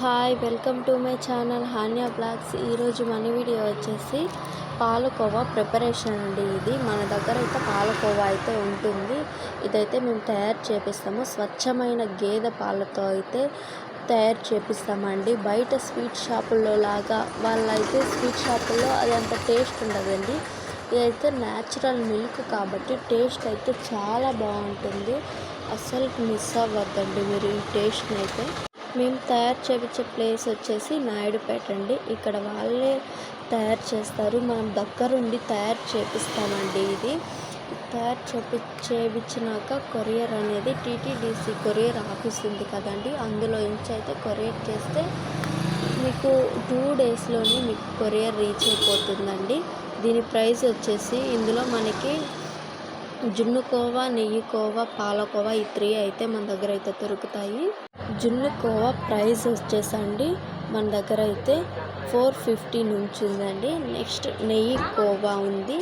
Hi welcome to my channel Hanya blogs. ఈరోజు మన video వచ్చేసి పాలకోవా ప్రిపరేషన్ అండి ఇది. మన దగ్గర అయితే పాలకోవా అయితే ఉంటుంది. ఇదైతే మేము తయారు చేపిస్తాము. స్వచ్ఛమైన గేదె పాలతో అయితే తయారు చేపిస్తామండి. బయట స్వీట్ షాపుల్లో లాగా వాళ్ళైతే స్వీట్ షాపుల్లో అది అంత టేస్ట్ ఉండదండి. ఇదైతే న్యాచురల్ మిల్క్ కాబట్టి టేస్ట్ అయితే చాలా బాగుంటుంది. అస్సలు మిస్ అవ్వద్దండి మీరు ఈ టేస్ట్ని అయితే మేము తయారు చేయించే ప్లేస్ వచ్చేసి నాయుడుపేట అండి. ఇక్కడ వాళ్ళే తయారు చేస్తారు. మనం దగ్గరుండి తయారు చేపిస్తామండి ఇది. తయారు చేపి చేయించినాక కొరియర్ అనేది టీటీడీసీ కొరియర్ ఆఫీస్ ఉంది కదండి. అందులో నుంచి అయితే కొరియర్ చేస్తే మీకు టూ డేస్లోనే మీకు కొరియర్ రీచ్ అయిపోతుందండి. దీని ప్రైస్ వచ్చేసి ఇందులో మనకి జున్ను కోవా నెయ్యి కోవా పాలకోవా ఈ త్రీ అయితే మన దగ్గర అయితే దొరుకుతాయి. జున్ను కోవా ప్రైస్ వచ్చేసండి. మన దగ్గర అయితే ఫోర్ ఫిఫ్టీ నుంచి ఉందండి. నెక్స్ట్ నెయ్యి కోవా ఉంది.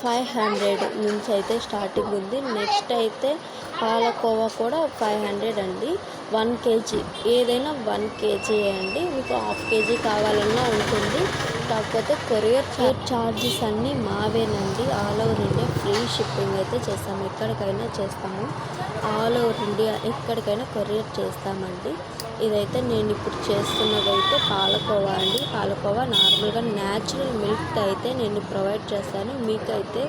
ఫైవ్ హండ్రెడ్ నుంచి అయితే స్టార్టింగ్ ఉంది. నెక్స్ట్ అయితే పాలకోవా కూడా ఫైవ్ హండ్రెడ్ అండి. One KG. ఏదైనా వన్ కేజీ అండి. మీకు హాఫ్ కేజీ కావాలన్నా ఉంటుంది. కాకపోతే కొరియర్ ఛార్జెస్ అన్నీ మావేనండి all over India free shipping అయితే చేస్తాము. ఎక్కడికైనా చేస్తాము. ఆల్ ఓవర్ ఇండియా ఎక్కడికైనా కొరియర్ చేస్తామండి. ఇదైతే నేను ఇప్పుడు చేస్తున్నదైతే పాలకోవా అండి. పాలకోవా నార్మల్గా న్యాచురల్ మిల్క్ అయితే నేను ప్రొవైడ్ చేస్తాను. మీకైతే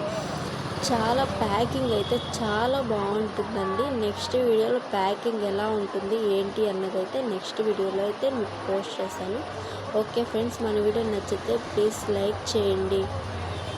చాలా ప్యాకింగ్ అయితే చాలా బాగుంటుందండి. నెక్స్ట్ వీడియోలో ప్యాకింగ్ ఎలా ఉంటుంది ఏంటి అన్నది అయితే నెక్స్ట్ వీడియోలో అయితే మీకు పోస్ట్ చేస్తాను. ఓకే ఫ్రెండ్స్ మన వీడియో నచ్చితే ప్లీజ్ లైక్ చేయండి.